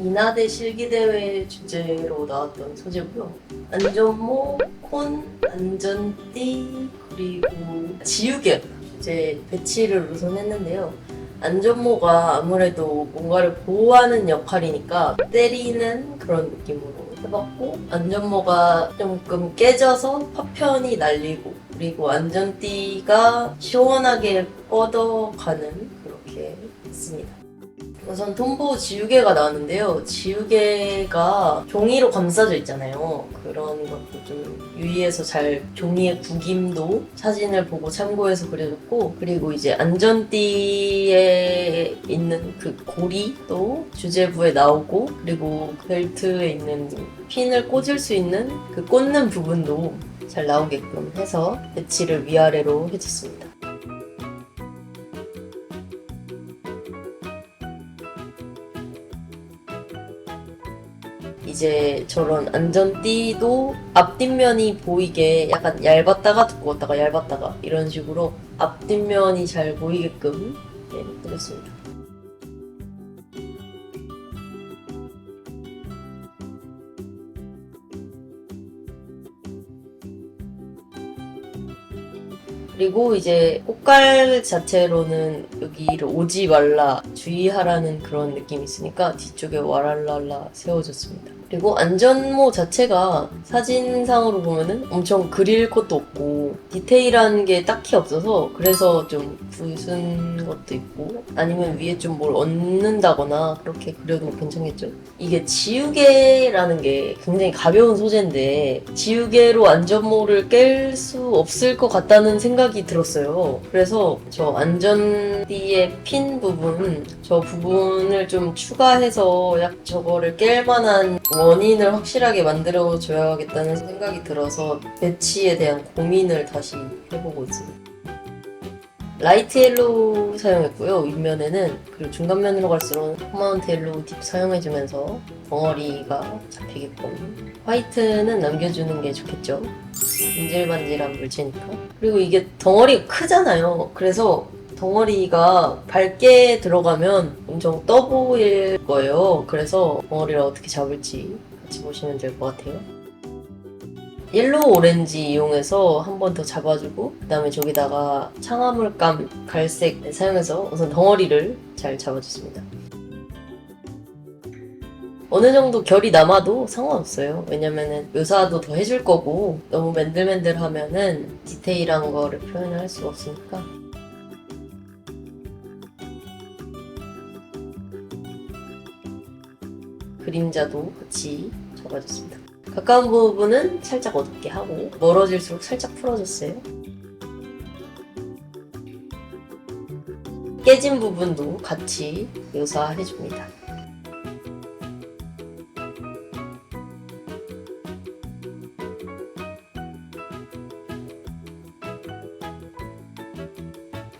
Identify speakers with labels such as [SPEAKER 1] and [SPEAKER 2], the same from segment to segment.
[SPEAKER 1] 인하대 실기대회 주제로 나왔던 소재고요. 안전모, 콘, 안전띠, 그리고 지우개 주제 배치를 우선 했는데요. 안전모가 아무래도 뭔가를 보호하는 역할이니까 때리는 그런 느낌으로 해봤고 안전모가 조금 깨져서 파편이 날리고 그리고 안전띠가 시원하게 뻗어가는 그렇게 했습니다. 우선 톰보 지우개가 나왔는데요. 지우개가 종이로 감싸져 있잖아요. 그런 것도 좀 유의해서 잘 종이의 구김도 사진을 보고 참고해서 그려줬고 그리고 이제 안전띠에 있는 그 고리도 주제부에 나오고 그리고 벨트에 있는 핀을 꽂을 수 있는 그 꽂는 부분도 잘 나오게끔 해서 배치를 위아래로 해줬습니다. 이제 저런 안전띠도 앞뒷면이 보이게 약간 얇았다가 두꺼웠다가 얇았다가 이런 식으로 앞뒷면이 잘 보이게끔 네, 그렸습니다. 그리고 이제 꽃갈 자체로는 여기를 오지 말라 주의하라는 그런 느낌이 있으니까 뒤쪽에 와랄랄라 세워졌습니다. 그리고 안전모 자체가 사진상으로 보면은 엄청 그릴 것도 없고 디테일한 게 딱히 없어서 그래서 좀 부순 것도 있고 아니면 위에 좀 뭘 얹는다거나 그렇게 그려도 괜찮겠죠? 이게 지우개라는 게 굉장히 가벼운 소재인데 지우개로 안전모를 깰 수 없을 것 같다는 생각이 들었어요. 그래서 저 안전띠의 핀 부분 저 부분을 좀 추가해서 약 저거를 깰 만한 원인을 확실하게 만들어 줘야겠다는 생각이 들어서 배치에 대한 고민을 다시 해보고 있습니다. 라이트 옐로우 사용했고요. 윗면에는 그리고 중간면으로 갈수록 홈마운트 옐로우 딥 사용해주면서 덩어리가 잡히게끔 화이트는 남겨주는 게 좋겠죠. 반질반질한 물체니까. 그리고 이게 덩어리가 크잖아요. 그래서 덩어리가 밝게 들어가면 엄청 떠 보일 거예요. 그래서 덩어리를 어떻게 잡을지 같이 보시면 될 것 같아요. 옐로우 오렌지 이용해서 한 번 더 잡아주고 그 다음에 저기다가 창화물감 갈색 사용해서 우선 덩어리를 잘 잡아줬습니다. 어느 정도 결이 남아도 상관없어요. 왜냐면은 묘사도 더 해줄 거고 너무 맨들맨들하면은 디테일한 거를 표현을 할 수가 없으니까 그림자도 같이 잡아줬습니다. 가까운 부분은 살짝 어둡게 하고 멀어질수록 살짝 풀어줬어요. 깨진 부분도 같이 묘사해줍니다.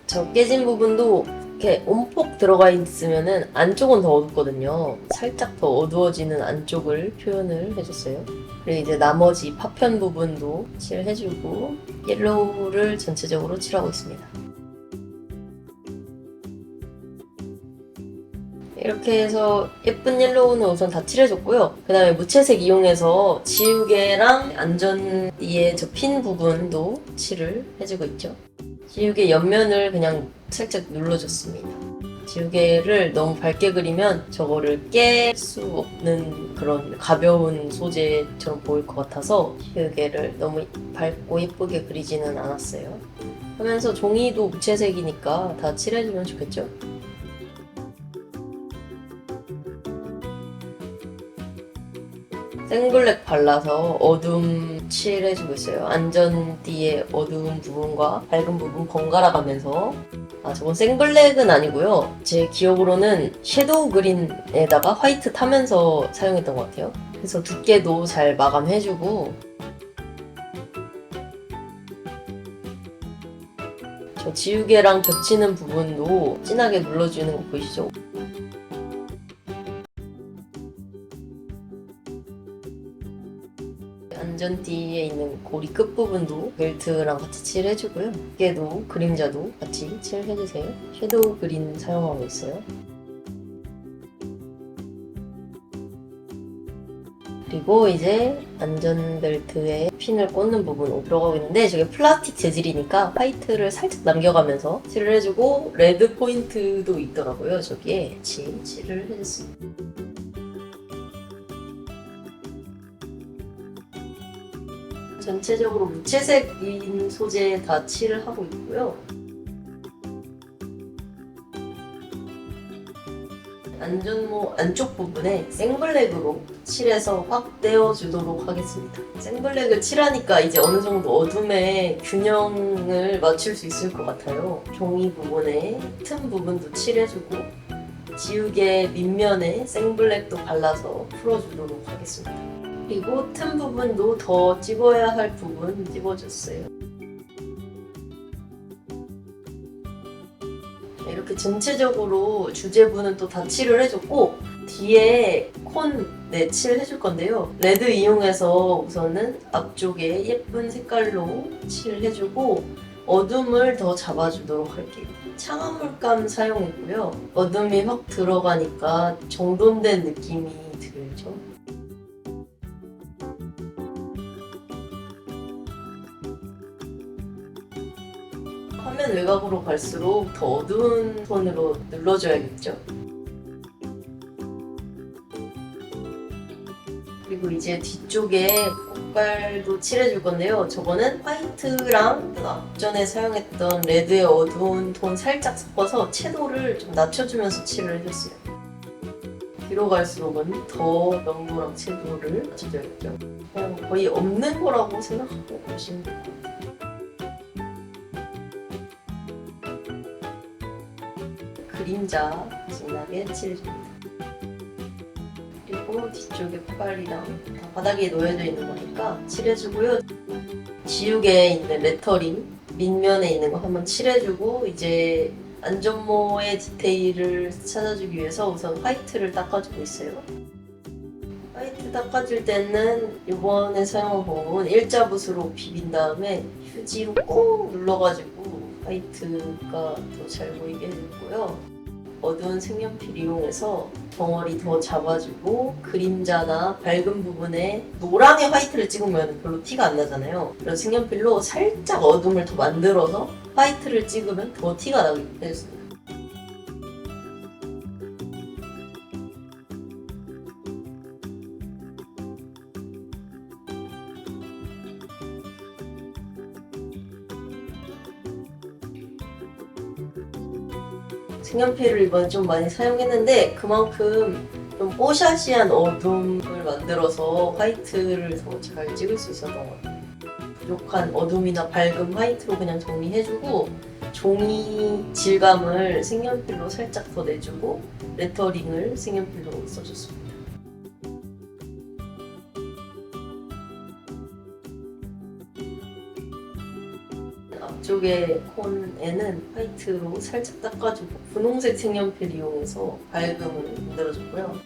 [SPEAKER 1] 저 깨진 부분도 이렇게 온폭 들어가 있으면은 안쪽은 더 어둡거든요. 살짝 더 어두워지는 안쪽을 표현을 해줬어요. 그리고 이제 나머지 파편 부분도 칠해주고 옐로우를 전체적으로 칠하고 있습니다. 이렇게 해서 예쁜 옐로우는 우선 다 칠해줬고요. 그 다음에 무채색 이용해서 지우개랑 안전띠의 저핀 부분도 칠을 해주고 있죠. 지우개 옆면을 그냥 살짝 눌러줬습니다. 지우개를 너무 밝게 그리면 저거를 깰 수 없는 그런 가벼운 소재처럼 보일 것 같아서 지우개를 너무 밝고 예쁘게 그리지는 않았어요. 하면서 종이도 무채색이니까 다 칠해주면 좋겠죠? 생블랙 발라서 어둠 칠해주고 있어요. 안전띠의 어두운 부분과 밝은 부분 번갈아 가면서 아 저건 생블랙은 아니고요. 제 기억으로는 섀도우 그린에다가 화이트 타면서 사용했던 것 같아요. 그래서 두께도 잘 마감해주고 저 지우개랑 겹치는 부분도 진하게 눌러주는 거 보이시죠? 안전띠에 있는 고리 끝부분도 벨트랑 같이 칠해주고요. 두께도 그림자도 같이 칠해주세요. 섀도우 그린 사용하고 있어요. 그리고 이제 안전벨트에 핀을 꽂는 부분 들어가고 있는데 저게 플라스틱 재질이니까 화이트를 살짝 남겨가면서 칠을 해주고 레드 포인트도 있더라고요. 저기에 같이 칠을 해줬습니다. 전체적으로 무채색인 소재 다 칠을 하고 있고요. 안전모 안쪽 부분에 생블랙으로 칠해서 확 떼어주도록 하겠습니다. 생블랙을 칠하니까 이제 어느 정도 어둠의 균형을 맞출 수 있을 것 같아요. 종이 부분에 틈 부분도 칠해주고 지우개 밑면에 생블랙도 발라서 풀어주도록 하겠습니다. 그리고 틈 부분도 더 찍어야 할 부분 찍어줬어요. 이렇게 전체적으로 주제부는 또 다 칠을 해줬고 뒤에 콘 네, 칠 해줄 건데요. 레드 이용해서 우선은 앞쪽에 예쁜 색깔로 칠 해주고 어둠을 더 잡아주도록 할게요. 창화물감 사용했고요. 어둠이 확 들어가니까 정돈된 느낌이 들죠. 화면 외곽으로 갈수록 더 어두운 톤으로 눌러줘야겠죠. 그리고 이제 뒤쪽에 꽃갈도 칠해줄 건데요. 저거는 화이트랑 앞전에 사용했던 레드의 어두운 톤 살짝 섞어서 채도를 좀 낮춰주면서 칠을 해줬어요. 뒤로 갈수록은 더 명도랑 채도를 낮춰줘야겠죠. 그냥 거의 없는 거라고 생각하고 보시면 돼요. 그림자 진하게 칠해줍니다. 그리고 뒤쪽에 다 바닥에 놓여져 있는 거니까 칠해주고요. 지우개에 있는 레터링 밑면에 있는 거 한번 칠해주고 이제 안전모의 디테일을 찾아주기 위해서 우선 화이트를 닦아주고 있어요. 화이트 닦아줄 때는 이번에 사용한 부분 일자 붓으로 비빈 다음에 휴지로 꾹 눌러가지고 화이트가 더 잘 보이게 해줬고요. 어두운 색연필 이용해서 덩어리 더 잡아주고 그림자나 밝은 부분에 노랑의 화이트를 찍으면 별로 티가 안 나잖아요. 그래서 색연필로 살짝 어둠을 더 만들어서 화이트를 찍으면 더 티가 나게 해줬습 색연필을 이번에 좀 많이 사용했는데 그만큼 좀 뽀샤시한 어둠을 만들어서 화이트를 더 잘 찍을 수 있었던 것 같아요. 부족한 어둠이나 밝음 화이트로 그냥 정리해주고 종이 질감을 색연필로 살짝 더 내주고 레터링을 색연필로 써줬습니다. 앞쪽에 콘에는 화이트로 살짝 닦아주고 분홍색 색연필 이용해서 밝음을 만들어줬고요.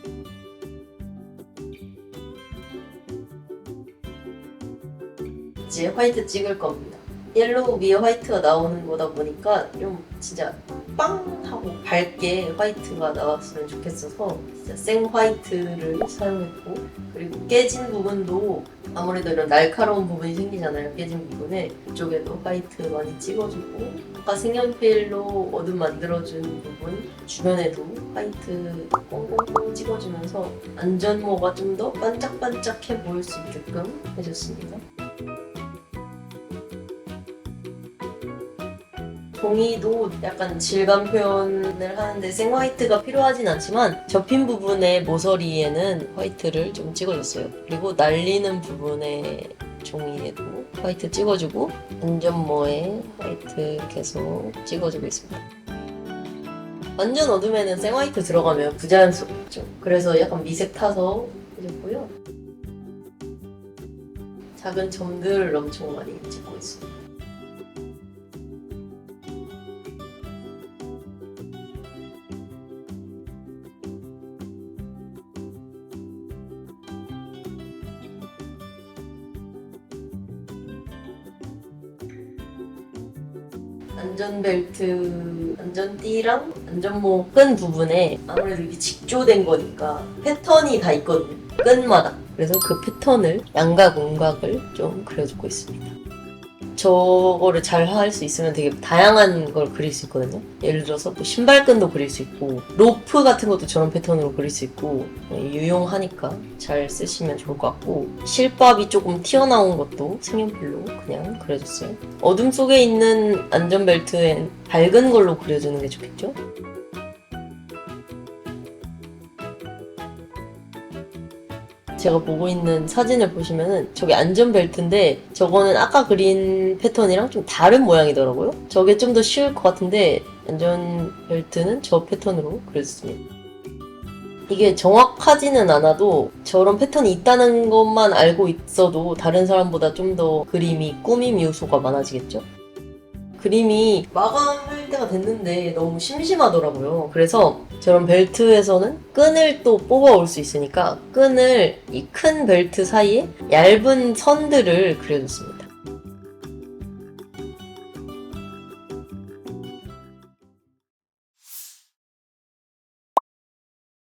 [SPEAKER 1] 이제 화이트 찍을 겁니다. 옐로우 위에 화이트가 나오는 거다 보니까 좀 진짜 빵 하고 밝게 화이트가 나왔으면 좋겠어서 진짜 생 화이트를 사용했고 그리고 깨진 부분도 아무래도 이런 날카로운 부분이 생기잖아요. 깨진 부분에 그쪽에도 화이트 많이 찍어주고 아까 색연필로 어둠 만들어준 부분 주변에도 화이트 꽁꽁꽁 찍어주면서 안전모가 좀 더 반짝반짝해 보일 수 있게끔 해줬습니다 종이도 약간 질감 표현을 하는데 생 화이트가 필요하진 않지만 접힌 부분의 모서리에는 화이트를 좀 찍어줬어요. 그리고 날리는 부분의 종이에도 화이트 찍어주고 안전모에 화이트 계속 찍어주고 있습니다. 완전 어둠에는 생 화이트 들어가면 부자연스럽죠. 그래서 약간 미색 타서 해줬고요. 작은 점들을 엄청 많이 찍고 있습니다. 안전벨트, 안전띠랑 안전모 끈 부분에 아무래도 이게 직조된 거니까 패턴이 다 있거든요. 끈마다. 그래서 그 패턴을 양각, 음각을 좀 그려주고 있습니다. 저거를 잘 할 수 있으면 되게 다양한 걸 그릴 수 있거든요. 예를 들어서 뭐 신발끈도 그릴 수 있고 로프 같은 것도 저런 패턴으로 그릴 수 있고 어, 유용하니까 잘 쓰시면 좋을 것 같고 실밥이 조금 튀어나온 것도 색연필로 그냥 그려줬어요. 어둠 속에 있는 안전벨트엔 밝은 걸로 그려주는 게 좋겠죠? 제가 보고 있는 사진을 보시면은 저게 안전벨트인데 저거는 아까 그린 패턴이랑 좀 다른 모양이더라고요. 저게 좀 더 쉬울 것 같은데 안전벨트는 저 패턴으로 그려졌습니다. 이게 정확하지는 않아도 저런 패턴이 있다는 것만 알고 있어도 다른 사람보다 좀 더 그림이 꾸밈 요소가 많아지겠죠? 그림이 마감할 때가 됐는데 너무 심심하더라고요. 그래서 저런 벨트에서는 끈을 또 뽑아올 수 있으니까 끈을 이 큰 벨트 사이에 얇은 선들을 그려줬습니다.